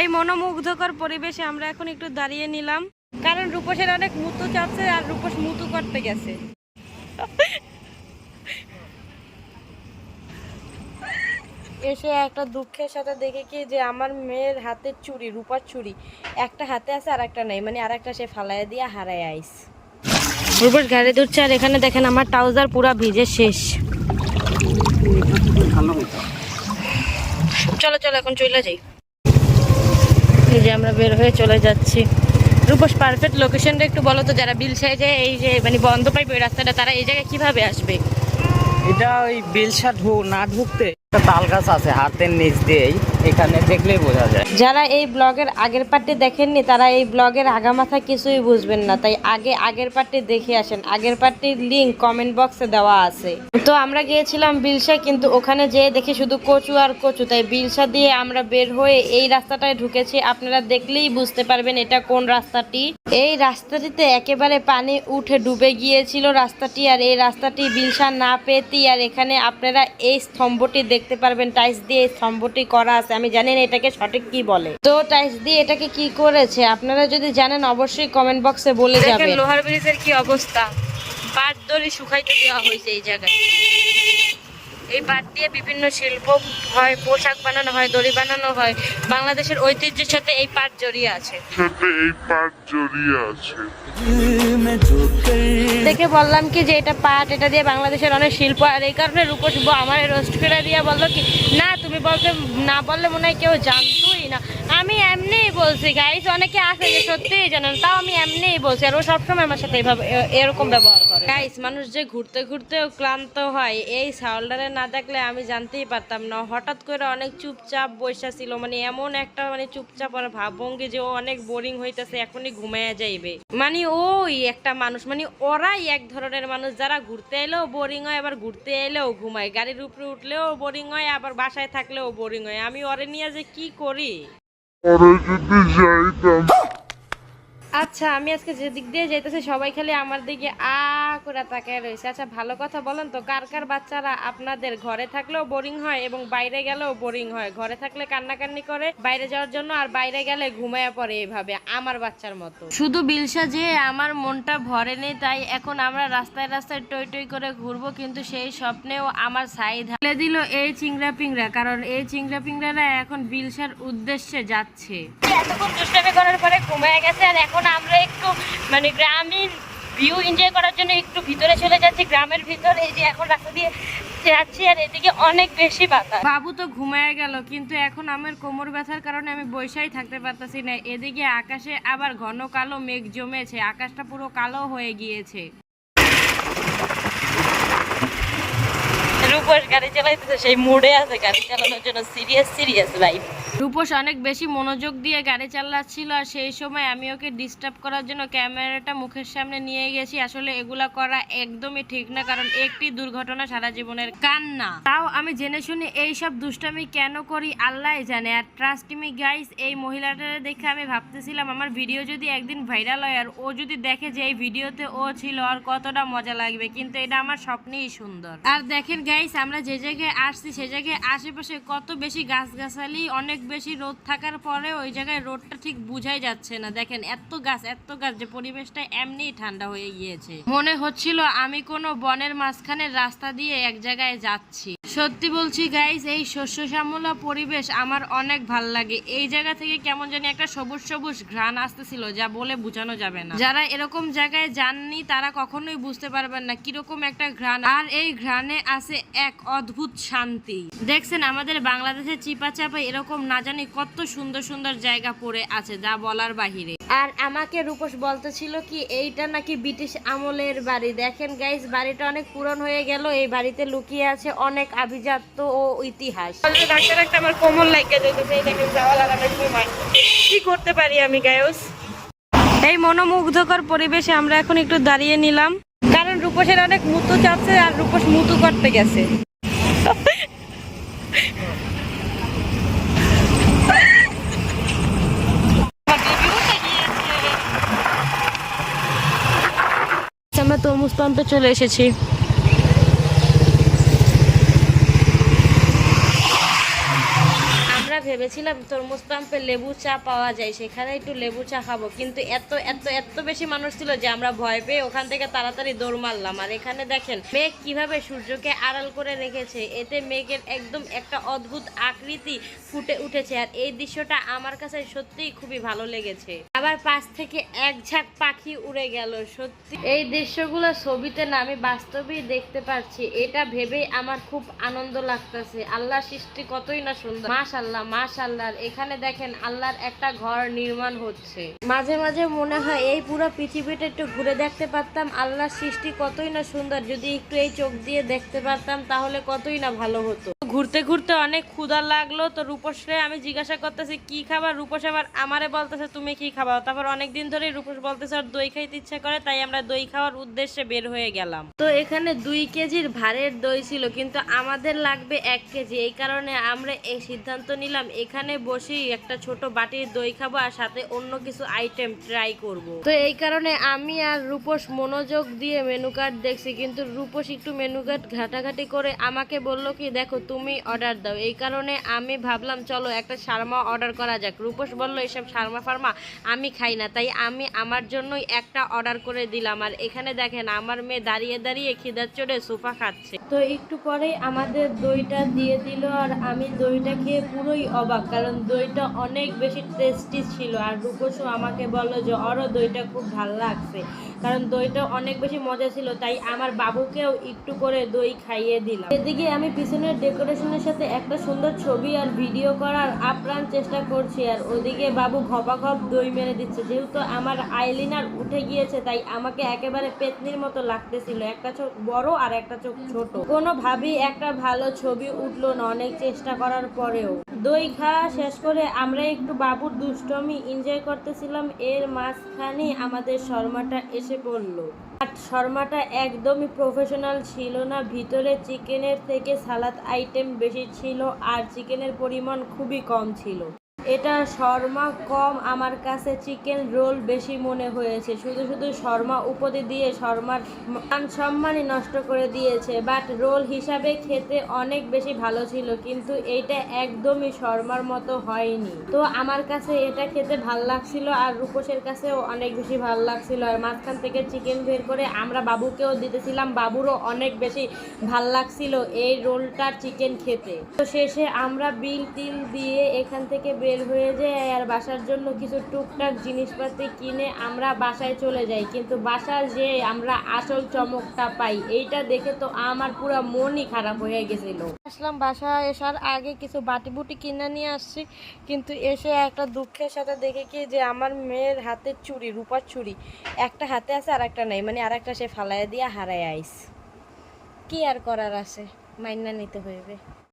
এই মনোমুগ্ধকর পরিবেশে আমরা এখন একটু দাঁড়িয়ে নিলাম। কারণ রূপসের অনেক মুতু চাপছে আর রূপস মুতু করতে গেছে। এসে একটা দুঃখের সাথে দেখে কি যে আমার মেয়ের হাতের চুড়ি, রূপার চুড়ি, একটা হাতে আছে আর একটা নেই। মানে আর একটা সে ফালাইয়া দিয়ে হারায় আইস। রূপস গাড়ি ধরছে আর এখানে দেখেন আমার ট্রাউজার পুরা ভিজে শেষ। চলো চলো, এখন চলে যাই। এই যে আমরা বের হয়ে চলে যাচ্ছি। রূপস পারফেক্ট লোকেশনটা একটু বলো তো, যারা বিলসায় যায় এই যে মানে বন্ধ পাইবে ওই রাস্তাটা, তারা এই জায়গায় কীভাবে আসবে? এটা ওই বিলসা ঢু, না ঢুকতে। যারা এই ব্লগের আগের পার্টটি দেখেননি, তারা এই ব্লগের আগামাথা কিছুই বুঝবেন না, তাই আগে আগের পার্টটি দেখে আসেন। আগের পার্টির লিঙ্ক কমেন্ট বক্সে দেওয়া আছে। তো আমরা গিয়েছিলাম বিলসা কিন্তু ওখানে যেয়ে দেখি শুধু কচু আর কচু, তাই বিলসা দিয়ে আমরা বের হয়ে এই রাস্তাটায় ঢুকেছি। আপনারা দেখলেই বুঝতে পারবেন এটা কোন রাস্তাটি। এই রাস্তাটিতে একেবারে পানি উঠে ডুবে গিয়েছিল রাস্তাটি, আর এই রাস্তাটি বিলসা না পেতেই, আর এখানে আপনারা এই স্তম্ভটি দেখতে পারবেন। টাইস দিয়ে এই স্তম্ভটি করা আছে। আমি জানি না এটাকে সঠিক কি বলে। তো টাইস দিয়ে এটাকে কি করেছে? আপনারা যদি জানেন, অবশ্যই কমেন্ট বক্সে বলে যাবেন লোহার ব্রিজের কি অবস্থা। পাট দড়ি শুকাইতে দেওয়া হয়েছে এই জায়গায়। এই পাট দিয়ে বিভিন্ন শিল্প হয় পোশাক বানানো হয় দড়ি বানানো হয় বাংলাদেশের ঐতিহ্যের সাথে এই পাট জড়িয়ে আছে। সাথে এই পাট জড়িয়ে আছে। দেখে বললাম কি যে এটা পাট এটা দিয়ে বাংলাদেশের অনেক শিল্প আর এই কারণে রূপস আমার রোস্ট করে দিয়ে বলল কি না তুমি বলতে না বললে মনে হয় কেউ জানতোই না। আমি এমনিই বলছি গাইস অনেকে আছে যে সত্যিই জানেন, তাও আমি এমনিই বলছি, আর ও সবসময় আমার সাথে এইভাবে এরকম ব্যবহার করে। গাইস মানুষ যে ঘুরতে ঘুরতেও ক্লান্ত হয়, এই সাউন্ডারে না দেখলে আমি জানতেই পারতাম না। হঠাৎ করে অনেক চুপচাপ বসে ছিল মানে এমন একটা মানে চুপচাপ আর ভাবভঙ্গি যে ও অনেক বোরিং হইতেছে, এখনই ঘুমাইয়া যাইবে। মানে ওই একটা মানুষ মানে ওরাই এক ধরনের মানুষ, যারা ঘুরতে এলেও বোরিং হয়, আবার ঘুরতে এলেও ঘুমায়। গাড়ির উপরে উঠলেও বোরিং হয়, আবার বাসায় থাকলেও বোরিং হয়। আমি ওরে নিয়ে যে কি করি? পরে যদি যাইতাম আচ্ছা আমি আজকে যে দিক দিয়ে যাইতেছি, সবাই খালি আমার দিকে আ করে তাকায় রয়েছে। আচ্ছা ভালো কথা বলেন তো, কার কার বাচ্চারা আপনাদের ঘরে থাকলেও বোরিং হয় এবং বাইরে গেলেও বোরিং হয়? ঘরে থাকলে কান্নাকান্নি করে, বাইরে যাওয়ার জন্য আর বাইরে গেলে ঘুমায় পড়ে এইভাবে আমার বাচ্চার মতো। শুধু বিলসা যে আমার মনটা ভরে নেই, তাই এখন আমরা রাস্তায় রাস্তায় টই টই করে ঘুরবো, কিন্তু সেই স্বপ্নেও আমার সাইড হালে দিল এই চিংড়া পিংড়া, কারণ এই চিংড়া পিংড়ারা এখন বিলসার উদ্দেশ্যে যাচ্ছে। এতক্ষণ দুষ্টামি করার পরে ঘুমায় গেছে, আর এখন আমরা একটু মানে গ্রামীণ ভিউ এনজয় করার জন্য একটু ভিতরে চলে যাচ্ছি। গ্রামের ভিতরে এই যে এখন রাস্তা দিয়ে যাচ্ছি আর এদিকে অনেক বেশি বাতাস। বাবু তো ঘুমায় গেল, কিন্তু এখন আমার কোমর ব্যথার কারণে আমি বৈশাই থাকতে পারতাছি না। এদিকে আকাশে আবার ঘন কালো মেঘ জমেছে, আকাশটা পুরো কালো হয়ে গিয়েছে। রূপস গাড়ি চালাইতেছে, সেই মুডে আছে গাড়ি চালানোর জন্য সিরিয়াস সিরিয়াস লাইফ রূপস অনেক বেশি মনোযোগ দিয়ে গাড়ি চালাচ্ছিল আর সেই সময় আমি ওকে ডিস্টার্ব করার জন্য ক্যামেরাটা মুখের সামনে নিয়ে গেছি। আসলে করা একদমই ঠিক না, কারণ একটি দুর্ঘটনা সারা জীবনের কান্না। তাও আমি জেনে শুনে এই সব দুষ্টামি কেন করি আল্লাহ জানে। আর ট্রাস্ট মি গাইস এই মহিলাটা দেখে আমি ভাবতেছিলাম, আমার ভিডিও যদি একদিন ভাইরাল হয় আর ও যদি দেখে যে এই ভিডিওতে ও ছিল, আর কতটা মজা লাগবে। কিন্তু এটা আমার স্বপ্নেই সুন্দর। আর দেখেন গাইস, আমরা যে জায়গায় আসছি, সে জায়গায় আশেপাশে কত বেশি গাছগাছালি, অনেক বেশি রোদ থাকার পরে ওই জায়গায় রোদটা ঠিক বুঝাই যাচ্ছে না। দেখেন, এত গাছ এত গাছ যে পরিবেশটা এমনি ঠান্ডা হয়ে গিয়েছে। মনে হচ্ছিল আমি কোনো বনের মাঝখানে রাস্তা দিয়ে এক জায়গায় যাচ্ছি। সত্যি বলছি গাইজ এই শস্য শ্যামলা পরিবেশ আমার অনেক ভালো লাগে। এই জায়গা থেকে কেমন জানি একটা সবুজ সবুজ ঘ্রাণ আসতেছিল, যা বলে বোঝানো যাবে না। যারা এরকম জায়গায় যাননি, তারা কখনোই বুঝতে পারবেন না কীরকম একটা ঘ্রাণ। আর এই ঘ্রাণে আছে এক অদ্ভুত শান্তি। দেখছেন, আমাদের বাংলাদেশে চিপা চাপা এরকম না জানি কত সুন্দর সুন্দর জায়গা পড়ে আছে, যা বলার বাহিরে। আর আমাকে রূপস বলতেছিল কি এইটা নাকি ব্রিটিশ আমলের বাড়ি। দেখেন গাইস বাড়িটা অনেক পুরন হয়ে গেল। এই বাড়িতে লুকিয়ে আছে অনেক আভিজাত্য ও ইতিহাস। ডাক্তার একটা আমার কোমল লাগিয়ে যেতেছে এই দেখেন যাওয়া লাগানো সময় কি করতে পারি আমি গায়স এই মনোমুগ্ধকর পরিবেশে আমরা এখন একটু দাঁড়িয়ে নিলাম। কারণ রূপসের অনেক মুতু চাপছে আর রূপস মুতু করতে গেছে। আমরা তরমুজ পাম্পে চলে এসেছি। আমরা ভেবেছিলাম তরমুজ পাম্পে লেবু চা পাওয়া যায়, সেখানে একটু লেবু চা খাব। কিন্তু এত এত এত বেশি মানুষ ছিল যে আমরা ভয় পেয়ে ওখান থেকে তাড়াতাড়ি দৌড় মারলাম। আর এখানে দেখেন, মেঘ কীভাবে সূর্যকে আড়াল করে রেখেছে, এতে মেঘের একদম একটা অদ্ভুত আকৃতি ফুটে উঠেছে। আর এই দৃশ্যটা আমার কাছে সত্যিই খুবই ভালো লেগেছে। আবার পাশ থেকে এক ঝাঁক পাখি উড়ে গেল, সত্যি। এই দৃশ্যগুলো ছবিতে না, আমি বাস্তবেই দেখতে পাচ্ছি। এটা ভেবেই আমার খুব আনন্দ লাগতেছে। আল্লাহ সৃষ্টি কতই না সুন্দর। মাশাল্লাহ মাশাল্লাহ এখানে দেখেন আল্লাহর একটা ঘর নির্মাণ হচ্ছে। মাঝে মাঝে মনে হয় এই পুরো পৃথিবীটা একটু ঘুরে দেখতে পারতাম। আল্লাহর সৃষ্টি কতই না সুন্দর। যদি একটু এই চোখ দিয়ে দেখতে পারতাম, তাহলে কতই না ভালো হতো। ঘুরতে ঘুরতে অনেক ক্ষুধা লাগল তো রূপসরে আমি জিজ্ঞাসা করতেছি, কি খাবার রূপস আবার, আমারে বলতেছে তুমি কি খাবা? তারপর অনেক দিন ধরে রূপস বলতেছে আর দই খাইতে ইচ্ছা করে, তাই আমরা দই খাওয়ার উদ্দেশ্যে বের হয়ে গেলাম। তো এখানে দুই কেজির ভারের দই ছিল, কিন্তু আমাদের লাগবে এক কেজি। এই কারণে আমরা এই সিদ্ধান্ত নিলাম, এখানে বসেই একটা ছোট বাটির দই খাব আর সাথে অন্য কিছু আইটেম ট্রাই করব। তো এই কারণে আমি আর রূপস মনোযোগ দিয়ে মেনু কার্ড দেখছি, কিন্তু রূপস একটু মেনু কার্ড ঘাটাঘাটি করে আমাকে বলল কি, দেখো তুমি অর্ডার দাও। এই কারণে আমি ভাবলাম, চলো একটা শার্মা অর্ডার করা যাক। রূপস বলল, এসব শার্মা ফার্মা আমি খাই না, তাই আমি আমার জন্যই একটা অর্ডার করে দিলাম। আর এখানে দেখেন, আমার মেয়ে দাঁড়িয়ে দাঁড়িয়ে খিদার চড়ে সোফা খাচ্ছে। তো একটু পরেই আমাদের দইটা দিয়ে দিল, আর আমি দইটা খেয়ে পুরোই অবাক, কারণ দইটা অনেক বেশি টেস্টি ছিল। আর রূপসও আমাকে বলল যে অরও দইটা খুব ভালো লাগছে। কারণ দইটা অনেক বেশি মজা ছিল, তাই আমার বাবুকেও একটু করে দই খাইয়ে দিলাম। এদিকে আমি পিছনের ডেকোরেশনের সাথে একটা সুন্দর ছবি আর ভিডিও করার আপ্রাণ চেষ্টা করছি, আর ওদিকে বাবু ঘপা ঘপ দই মেরে দিচ্ছে। যেহেতু আমার আইলিনার উঠে গিয়েছে, তাই আমাকে একেবারে পেতনির মতো লাগতেছিল, একটা চোখ বড় আর একটা চোখ ছোট। কোনোভাবেই একটা ভালো ছবি উঠল না অনেক চেষ্টা করার পরেও। দই খাওয়া শেষ করে আমরা একটু বাবুর দুষ্টমি এনজয় করতেছিলাম। এর মাঝখানে আমাদের শর্মাটা এসে পড়ল। আর শর্মাটা একদমই প্রফেশনাল ছিল না। ভিতরে চিকেনের থেকে সালাদ আইটেম বেশি ছিল আর চিকেনের পরিমাণ খুবই কম ছিল। এটা শর্মা কম আমার কাছে চিকেন রোল বেশি মনে হয়েছে। শুধু শুধু শর্মা উপরে দিয়ে শর্মার মান সম্মানই নষ্ট করে দিয়েছে বাট রোল হিসাবে খেতে অনেক বেশি ভালো ছিল, কিন্তু এইটা একদমই শর্মার মতো হয়নি। তো আমার কাছে এটা খেতে ভালো লাগছিল আর রূপসের কাছেও অনেক বেশি ভালো লাগছিল। আর মাঝখান থেকে চিকেন বের করে আমরা বাবুকেও দিতেছিলাম, বাবুরও অনেক বেশি ভালো লাগছিল এই রোলটা চিকেন খেতে। তো শেষে আমরা বিল টিল দিয়ে এখান থেকে বের হয়ে যাই আর বাসার জন্য কিছু টুকটাক জিনিসপাতি কিনে আমরা বাসায় চলে যাই। কিন্তু বাসায় যে আমরা আসল চমকটা পাই, এইটা দেখে তো আমার পুরো মনই খারাপ হয়ে গেছিল। আসলাম বাসায়, আসার আগে কিছু বাটি বুটি কিনে নিয়ে আসছি, কিন্তু এসে একটা দুঃখের সাথে দেখে কি যে আমার মেয়ের হাতের চুড়ি, রূপার চুড়ি। একটা হাতে আছে আর একটা নেই মানে আর একটা সে ফালাইয়া দিয়ে হারায় আইস। কি আর করার আছে? মাইনা নিতে হইবে।